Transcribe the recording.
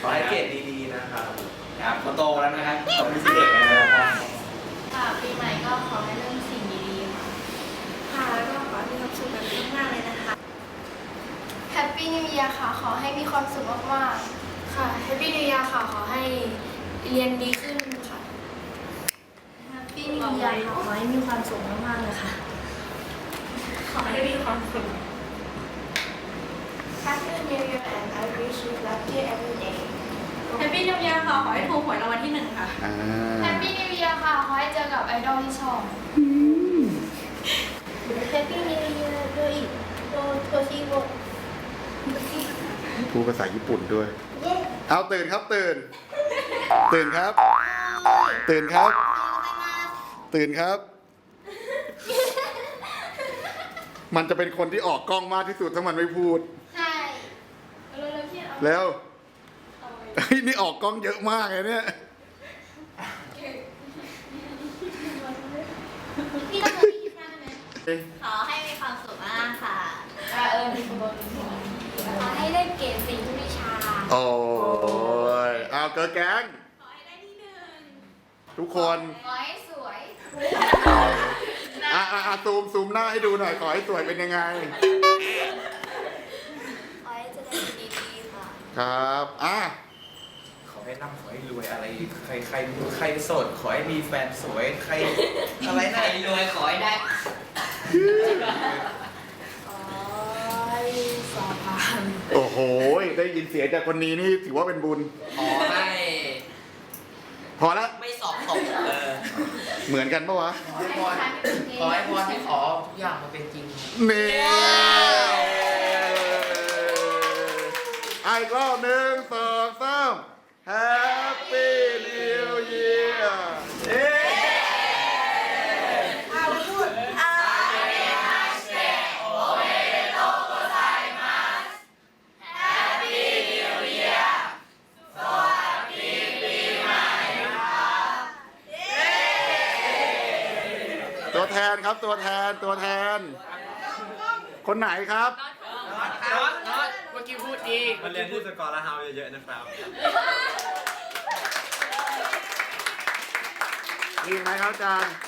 ขอให้เกรดดีๆนะครับครับเขาโตแล้วนะครับเขาไม่ใช่เด็กแล้วนะครับค่ะปีใหม่ก็ขอให้เริ่มสิ่งดีๆค่ะค่ะแล้วก็ขอให้มีความสุขแบบนี้มากๆเลยนะคะแฮปปี้นิว e a r ค่ะ ขอให้มีความสุขมากค่ะแฮปปี้นิวยาค่ะขอให้เรียนดีขึ้นค่ะๆแฮปปี้นิว e a r ค่ะขอให้มีความสุขมากๆเลยค่ะขอให้มีความสุข Happy New Year and I wish you lucky every day แฮปปี้นิว e a r ค่ะ ขอให้ถูกหวยรางวัลที่หนึ่งค่ะ อ่าแฮปปี้นิว e a r ค่ะ ขอให้เจอกับไอดอลที่ชอบ Happy New Year ด้วยโดโทชิโกพูดภาษาญี่ปุ่นด้วย เย้เอาตื่นครับตื่น ตื่นครับ ตื่นครับ ตื่นครับ มันจะเป็นคนที่ออกกล้องมากที่สุดถ้ามันไม่พูด ใช่เร็วๆพี่เอา แล้วเฮ้ยนี่ออกกล้องเยอะมากเลยเนี่ย พี่ต้องเลยพี่คิดหน้าได้ไหมขอให้มีความสุขมากค่ะอ่าเออมีคนบอกขอให้ได้เกรดสี่ทุกวิชา โอ้ยเอาเกิร์ลแก๊งขอให้ได้ที่หนึ่งทุกคน ขอให้สวยอะอะอะซูมซูมหน้าให้ดูหน่อย ขอให้สวยเป็นยังไง ขอให้เจะได้ดีๆ ค่ะครับอะขอให้ร่ำขอให้รวยอะไร ใครใครใครโสดขอให้มีแฟนสวยใครอะไรใครนะรวยขอให้ได้ขอให้สอบผ่านโอ้โหได้ยินเสียงจากคนนี้นี่ถือว่าเป็นบุญ ขอให้พอละไม่สอบตกเออเหมือนกันปะวะขอให้พรขอให้พรให้ขอทุกอย่างมาเป็นจริงนี่ อีกรอบหนึ่งสองสาม Happy New Year เอ๊ตัวแทนครับตัวแทนตัวแทน คนไหนครับ น็อต มื่อกี้พูดดีมาเรียนพูดสกอร์และเฮาเยอะๆนะครับมีไหมครับอาจารย์